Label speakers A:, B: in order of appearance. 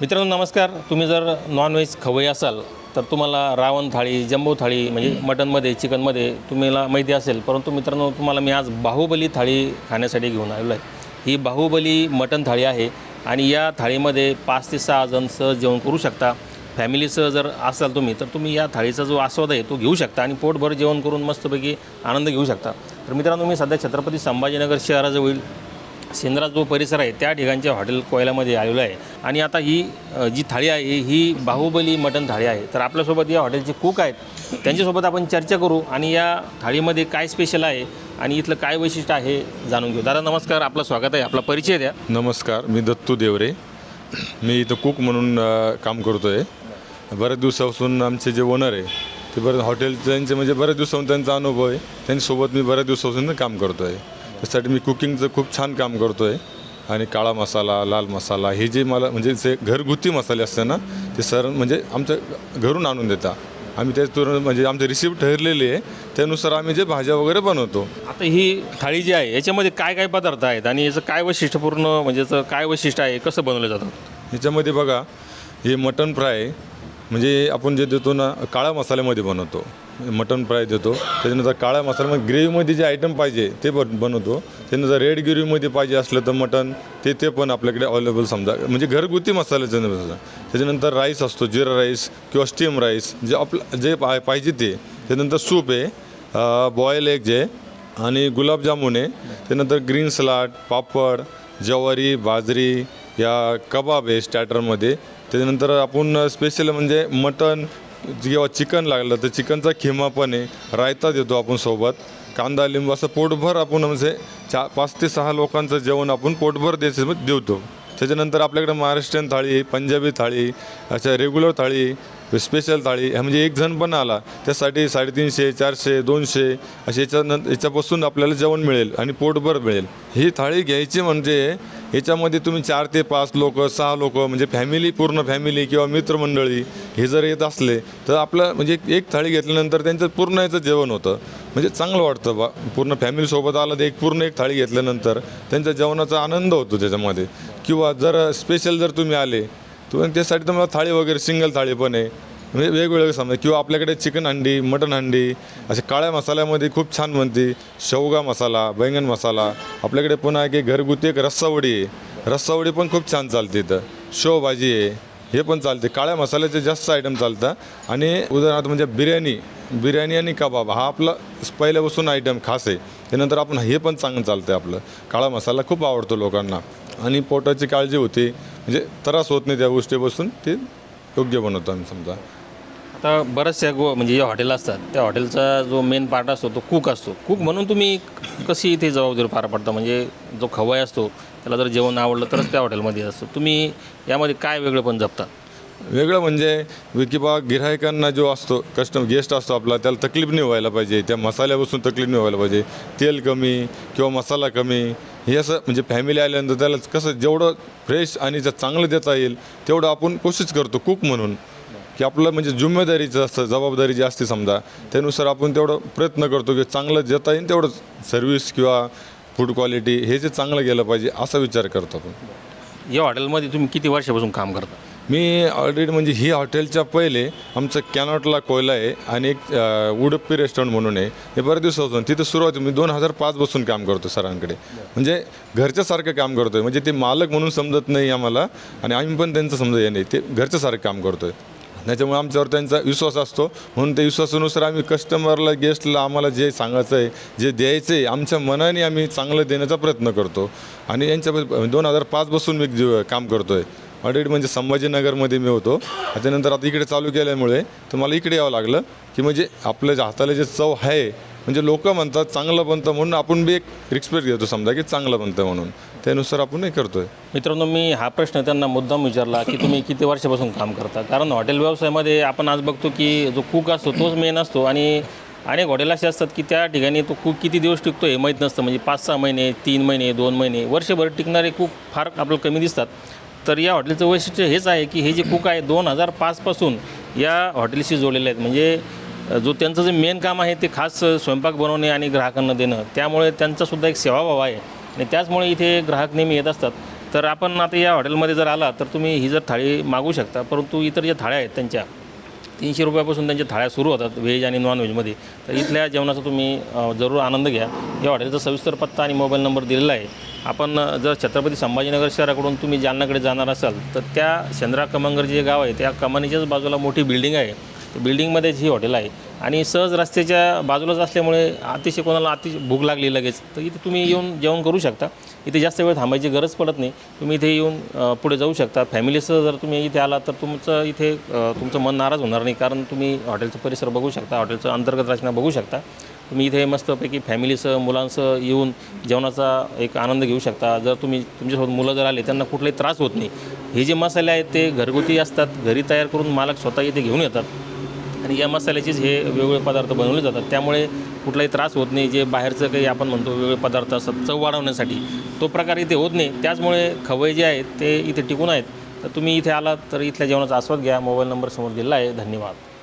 A: मित्रांनो नमस्कार. तुम्ही जर नॉनव्हेज खवई असाल तर तुम्हाला रावण थाळी जम्बो थाळी म्हणजे मटनमध्ये चिकनमध्ये तुम्हाला माहिती असेल. परंतु मित्रांनो तुम्हाला मी आज बाहुबली थाळी खाण्यासाठी घेऊन आलेलो आहे. ही बाहुबली मटन थाळी आहे आणि या थाळीमध्ये पाच ते सहा जण सहज जेवण करू शकता. फॅमिलीसह जर असाल तुम्ही तर तुम्ही या थाळीचा जो आस्वाद आहे तो घेऊ शकता आणि पोटभर जेवण करून मस्तपैकी आनंद घेऊ शकता. तर मित्रांनो मी सध्या छत्रपती संभाजीनगर शहराजवळील सेंद्रा जो परिसर आहे त्या ठिकाणच्या हॉटेल कोयलामध्ये आलेलो आहे. आणि आता ही जी थाळी आहे ही बाहुबली मटन थाळी आहे. तर आपल्यासोबत या हॉटेलचे कुक आहेत. त्यांच्यासोबत आपण चर्चा करू आणि या थाळीमध्ये काय स्पेशल आहे आणि इथलं काय वैशिष्ट्य आहे जाणून घेऊ. दादा नमस्कार. आपलं स्वागत आहे. आपला परिचय द्या.
B: नमस्कार. मी दत्तू देवरे. मी इथं कुक म्हणून काम करतो आहे बऱ्याच दिवसापासून आमचे जे ओनर आहे ते बरं हॉटेल त्यांचे म्हणजे बऱ्याच दिवसापासून त्यांचा अनुभव आहे. त्यांच्यासोबत मी बऱ्याच दिवसापासून काम करतो आहे त्यासाठी मी कुकिंगचं खूप छान काम करतो आहे आणि काळा मसाला लाल मसाला हे जे मला म्हणजे जे घरगुती मसाले असते ना ते सर म्हणजे आमच्या घरून आणून देता. आम्ही त्यातून म्हणजे आमची रिसिप्ट ठरलेली आहे त्यानुसार आम्ही जे भाज्या वगैरे बनवतो.
A: आता ही थाळी जी आहे याच्यामध्ये काय काय पदार्थ आहेत आणि याचं काय वैशिष्ट्यपूर्ण म्हणजे याचं काय वैशिष्ट्य आहे कसं बनवलं जातं?
B: ह्याच्यामध्ये बघा हे मटन फ्राय म्हणजे आपण जे देतो ना काळ्या मसाल्यामध्ये बनवतो. मटन फ्राय देतो. त्याच्यानंतर काळ्या मसाल्यामध्ये ग्रेव्हीमध्ये जे आयटम पाहिजे ते पण बनवतो. त्यानंतर रेड ग्रेव्हीमध्ये पाहिजे असलं तर मटन ते ते पण आपल्याकडे अवेलेबल समजा म्हणजे घरगुती मसाल्याचं त्याच्यानंतर राईस असतो जिरा राईस किंवा स्टीम राईस जे आपलं जे पा पाहिजे ते. त्यानंतर सूप आहे बॉयल एग जे आणि गुलाबजामुन आहे. त्यानंतर ग्रीन सलाड पापड ज्वारी बाजरी या कबाब आहे स्टॅटरमध्ये त्याच्यानंतर आपण स्पेशल म्हणजे मटन किंवा चिकन लागलं तर चिकनचा खिमा पण आहे. रायता देतो आपण सोबत. कांदा लिंबू असं पोटभर आपण म्हणजे चा पाच ते सहा लोकांचं जेवण आपण पोटभर द्यायचं देवतो त्याच्यानंतर आपल्याकडे महाराष्ट्रीयन थाळी पंजाबी थाळी अशा रेग्युलर थाळी स्पेशल थाळी म्हणजे एक जण पण आला त्यासाठी साडेतीनशे चारशे दोनशे असे याच्यानंतर याच्यापासून आपल्याला जेवण मिळेल आणि पोटभर मिळेल. ही थाळी घ्यायची म्हणजे याच्यामध्ये तुम्ही चार ते पाच लोक सहा लोक म्हणजे फॅमिली पूर्ण फॅमिली किंवा मित्रमंडळी हे जर येत असले तर आपलं म्हणजे एक थाळी घेतल्यानंतर त्यांचं पूर्ण याचं जेवण होतं. म्हणजे चांगलं वाटतं बा पूर्ण फॅमिलीसोबत आलं तर एक पूर्ण एक थाळी घेतल्यानंतर त्यांच्या जेवणाचा आनंद होतो त्याच्यामध्ये. किंवा जर स्पेशल जर तुम्ही आले तर त्यासाठी तुम्हाला थाळी वगैरे सिंगल थाळी पण आहे. म्हणजे वेगवेगळे समजा किंवा आपल्याकडे चिकन हंडी मटन हंडी असे काळ्या मसाल्यामध्ये खूप छान बनते. शेवगा मसाला बैंगन मसाला आपल्याकडे पुन्हा एक घरगुती एक रस्सावडी आहे. रस्सावडी पण खूप छान चालते इथं. शेवभाजी आहे हे पण चालते. काळ्या मसाल्याचे जास्त आयटम चालतात आणि उदाहरणार्थ म्हणजे बिर्याणी बिर्याणी आणि कबाब हा आपला पहिल्यापासून आयटम खास आहे. त्यानंतर आपण हे पण चांगलं चालतं आहे आपलं. काळा मसाला खूप आवडतो लोकांना. आणि पोटाची काळजी होती. म्हणजे त्रास होत नाही त्या गोष्टीपासून ते योग्य बनवतो आम्ही समजा.
A: आता बऱ्याचशा गो म्हणजे जे हॉटेल असतात त्या हॉटेलचा जो मेन पार्ट असतो तो कुक असतो. कुक म्हणून तुम्ही कशी इथे जबाबदारी पार पडता? म्हणजे जो खवाय असतो त्याला जर जेवण आवडलं तरच त्या हॉटेलमध्ये असतो. तुम्ही यामध्ये काय वेगळं पण जपता?
B: वेगळं म्हणजे की बा गिरायकांना जो असतो कस्टम गेस्ट असतो आपला त्याला तकलीफ नाही व्हायला पाहिजे. त्या मसाल्यापासून तकलीफ नाही व्हायला पाहिजे. तेल कमी किंवा मसाला कमी हे असं म्हणजे फॅमिली आल्यानंतर त्याला कसं जेवढं फ्रेश आणि जर चांगलं देता येईल तेवढं आपण कोशिश करतो कुक म्हणून. की आपलं म्हणजे जिम्मेदारीचं असतं जबाबदारी जी असते समजा त्यानुसार आपण तेवढं प्रयत्न करतो की चांगलं देता येईल तेवढं सर्विस किंवा फूड क्वालिटी हे जे चांगलं गेलं पाहिजे असा विचार करतो आपण.
A: या हॉटेलमध्ये तुम्ही किती वर्षापासून काम करता?
B: मी ऑलरेडी म्हणजे ही हॉटेलच्या पहिले आमचं कॅनॉटला कोयला आहे आणि एक उडप्पी रेस्टॉरंट म्हणून आहे. हे बऱ्याच दिवसापासून तिथं सुरुवात मी दोन हजार पाचपासून काम करतो सरांकडे. म्हणजे घरच्यासारखं काम करतो आहे म्हणजे ते मालक म्हणून समजत नाही आम्हाला आणि आम्ही पण त्यांचं समजा हे नाही. ते घरच्यासारखं काम करतो आहे त्याच्यामुळे आमच्यावर त्यांचा विश्वास असतो. म्हणून त्या विश्वासानुसार आम्ही कस्टमरला गेस्टला आम्हाला जे सांगायचं आहे जे द्यायचं आहे आमच्या मनाने आम्ही चांगलं देण्याचा प्रयत्न करतो. आणि यांच्या दोन हजार पाचपासून मी काम करतो आहे ऑलरेडी म्हणजे संभाजीनगरमध्ये मी होतो. त्याच्यानंतर आता इकडे चालू केल्यामुळे तर मला इकडे यावं लागलं की म्हणजे आपलं जे हाताला जे चव आहे म्हणजे लोक म्हणतात चांगलं बनतं म्हणून आपण बी एक रिस्पेक्ट घेतो समजा की चांगलं बनतं म्हणून. त्यानुसार आपण हे करतो आहे
A: मित्रांनो मी हा प्रश्न त्यांना मुद्दाम विचारला की तुम्ही किती वर्षापासून काम करता? कारण हॉटेल व्यवसायामध्ये आपण आज बघतो की जो कुक असतो तोच मेन असतो आणि अनेक हॉटेल असे असतात की त्या ठिकाणी तो कुक किती दिवस टिकतो हे माहीत नसतं. म्हणजे पाच सहा महिने तीन महिने दोन महिने वर्षभर टिकणारे कुक फार आपल्याला कमी दिसतात. तर या हॉटेलचं वैशिष्ट्य हेच आहे की हे जे कुक आहे दोन हजार पाचपासून या हॉटेलशी जोडलेले आहेत. म्हणजे जो त्यांचं जे मेन काम आहे ते खास स्वयंपाक बनवणे आणि ग्राहकांना देणं. त्यामुळे त्यांचासुद्धा एक सेवाभाव आहे. आणि त्याचमुळे इथे ग्राहक नेहमी येत असतात. तर आपण आता या हॉटेलमध्ये जर आला तर तुम्ही ही जर थाळी मागू शकता. परंतु इतर ज्या थाळ्या आहेत त्यांच्या तीनशे रुपयापासून त्यांच्या थाळ्या सुरू होतात व्हेज आणि नॉन व्हेजमध्ये तर इथल्या जेवणाचा तुम्ही जरूर आनंद घ्या. या हॉटेलचा सविस्तर पत्ता आणि मोबाईल नंबर दिलेला आहे. आपण जर छत्रपती संभाजीनगर शहराकडून तुम्ही जालनाकडे जाणार असाल तर त्या चंद्रा कमांगर जे गाव आहे त्या कमानीच्याच बाजूला मोठी बिल्डिंग आहे. बिल्डिंगमध्येच ही हॉटेल आहे. आणि सहज रस्त्याच्या बाजूलाच असल्यामुळे अतिशय कोणाला अतिशय भूक लागली लगेच. तर इथे तुम्ही येऊन जेवण करू शकता. इथे जास्त वेळ थांबायची गरज पडत नाही. तुम्ही इथे येऊन पुढे जाऊ शकता. फॅमिलीसह जर तुम्ही इथे आला तर तुमचं इथे तुमचं मन नाराज होणार नाही. कारण तुम्ही हॉटेलचा परिसर बघू शकता. हॉटेलचं अंतर्गत रचना बघू शकता. तुम्ही इथे मस्तपैकी फॅमिलीसह मुलांसह येऊन जेवणाचा एक आनंद घेऊ शकता. जर तुम्ही तुमच्यासोबत मुलं जर आले त्यांना कुठलाही त्रास होत नाही. हे जे मसाले आहेत ते घरगुती असतात. घरी तयार करून मालक स्वतः इथे घेऊन येतात. आणि या मसाल्याचेच हे वेगवेगळे पदार्थ बनवले जातात. त्यामुळे कुठलाही त्रास होत नाही. जे बाहेरचं काही आपण म्हणतो वेगवेगळे पदार्थ असतात चव वाढवण्यासाठी. तो प्रकार इथे होत नाही. त्याचमुळे खवय जे आहेत ते इथे टिकून आहेत. तर तुम्ही इथे आलात तर इथल्या जेवणाचा आस्वाद घ्या. मोबाईल नंबर समोर दिला आहे. धन्यवाद.